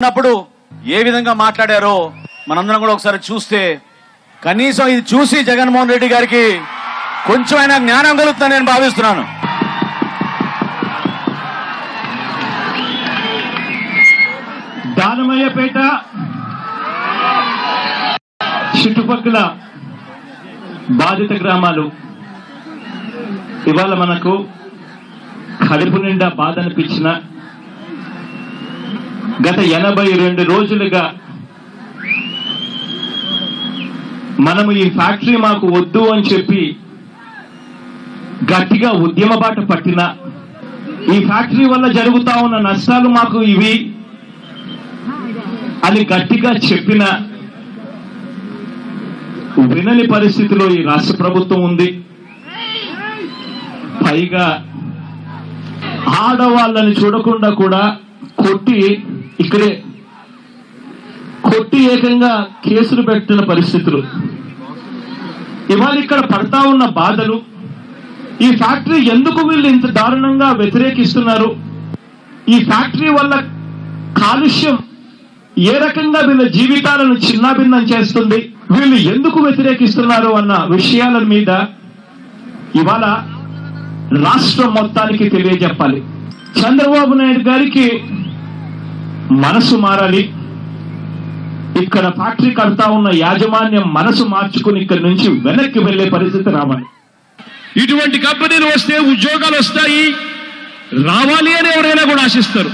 ఉన్నప్పుడు ఏ విధంగా మాట్లాడారో మనందరం కూడా ఒకసారి చూస్తే కనీసం ఇది చూసి జగన్మోహన్ రెడ్డి గారికి కొంచెం అయినా జ్ఞానం కలుగుతుందని నేను భావిస్తున్నాను. దానమయ్యపేట చుట్టుపక్కల బాధిత గ్రామాలు ఇవాళ మనకు కడుపు నిండా బాధ అనిపించిన గత ఎనభై రెండు రోజులుగా మనము ఈ ఫ్యాక్టరీ మాకు వద్దు అని చెప్పి గట్టిగా ఉద్యమ బాట పట్టిన ఈ ఫ్యాక్టరీ వల్ల జరుగుతా ఉన్న నష్టాలు మాకు ఇవి అని గట్టిగా చెప్పిన వినని పరిస్థితిలో ఈ రాష్ట్ర ప్రభుత్వం ఉంది. పైగా ఆడవాళ్ళని చూడకుండా కూడా కొట్టి ఇక్కడే కొట్టి ఏకంగా కేసులు పెట్టిన పరిస్థితులు. ఇవాళ ఇక్కడ పడతా ఉన్న బాధలు ఈ ఫ్యాక్టరీ ఎందుకు వీళ్ళు ఇంత దారుణంగా వ్యతిరేకిస్తున్నారు? ఈ ఫ్యాక్టరీ వల్ల కాలుష్యం ఏ రకంగా వీళ్ళ జీవితాలను చిన్నాభిన్నం చేస్తుంది? వీళ్ళు ఎందుకు వ్యతిరేకిస్తున్నారు అన్న విషయాల మీద ఇవాళ రాష్ట్రం మొత్తానికి తెలియజెప్పాలి. చంద్రబాబు నాయుడు గారికి మనసు మారాలి. ఇక్కడ ఫ్యాక్టరీ కడతా ఉన్న యాజమాన్యం మనసు మార్చుకుని ఇక్కడి నుంచి వెనక్కి వెళ్ళే పరిస్థితి రావాలి. ఇటువంటి కంపెనీలు వస్తే ఉద్యోగాలు వస్తాయి. రావాలి అని ఎవరైనా కూడా ఆశిస్తారు.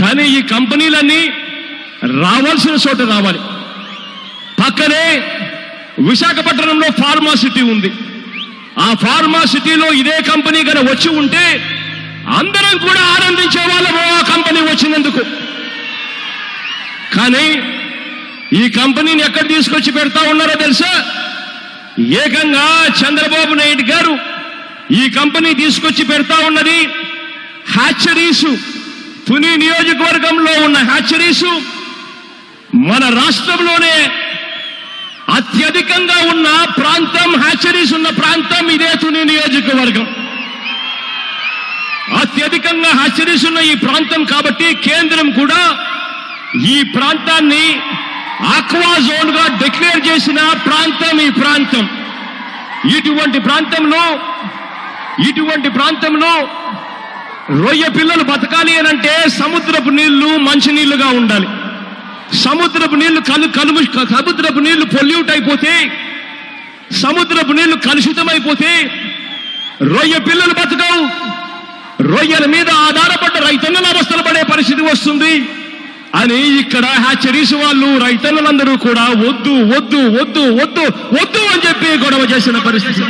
కానీ ఈ కంపెనీలన్నీ రావాల్సిన చోట రావాలి. పక్కనే విశాఖపట్నంలో ఫార్మా సిటీ ఉంది. ఆ ఫార్మా సిటీలో ఇదే కంపెనీ కనుక వచ్చి ఉంటే అందరం కూడా ఆనందించే వాళ్ళము ఆ కంపెనీ వచ్చి కానీ ఈ కంపెనీని ఎక్కడ తీసుకొచ్చి పెడతా ఉన్నారో తెలుసా? ఏకంగా చంద్రబాబు నాయుడు గారు ఈ కంపెనీ తీసుకొచ్చి పెడతా ఉన్నది హ్యాచరీసు. తుని నియోజకవర్గంలో ఉన్న హ్యాచరీసు. మన రాష్ట్రంలోనే అత్యధికంగా ఉన్న ప్రాంతం హ్యాచరీస్ ఉన్న ప్రాంతం ఇదే తుని నియోజకవర్గం. అత్యధికంగా హ్యాచరీస్ ఉన్న ఈ ప్రాంతం కాబట్టి కేంద్రం కూడా ఈ ప్రాంతాన్ని ఆక్వా జోన్గా డిక్లేర్ చేసిన ప్రాంతం ఈ ప్రాంతం. ఇటువంటి ప్రాంతంలో ఇటువంటి ప్రాంతంలో రొయ్య పిల్లలు బతకాలి అని అంటే సముద్రపు నీళ్ళు మంచినీళ్ళుగా ఉండాలి. సముద్రపు నీళ్ళు కలు కలుము సముద్రపు నీళ్ళు పొల్యూట్ అయిపోతే సముద్రపు నీళ్ళు కలుషితమైపోతే రొయ్య పిల్లలు బతకవు. రొయ్యల మీద ఆధారపడ్డ రైతన్నల అవస్థలు పడే పరిస్థితి వస్తుంది. అని ఇక్కడ హ్యాచరీస్ వాళ్ళు రైతన్నులందరూ కూడా వద్దు వద్దు వద్దు వద్దు వద్దు అని చెప్పి గొడవ చేసిన పరిస్థితి.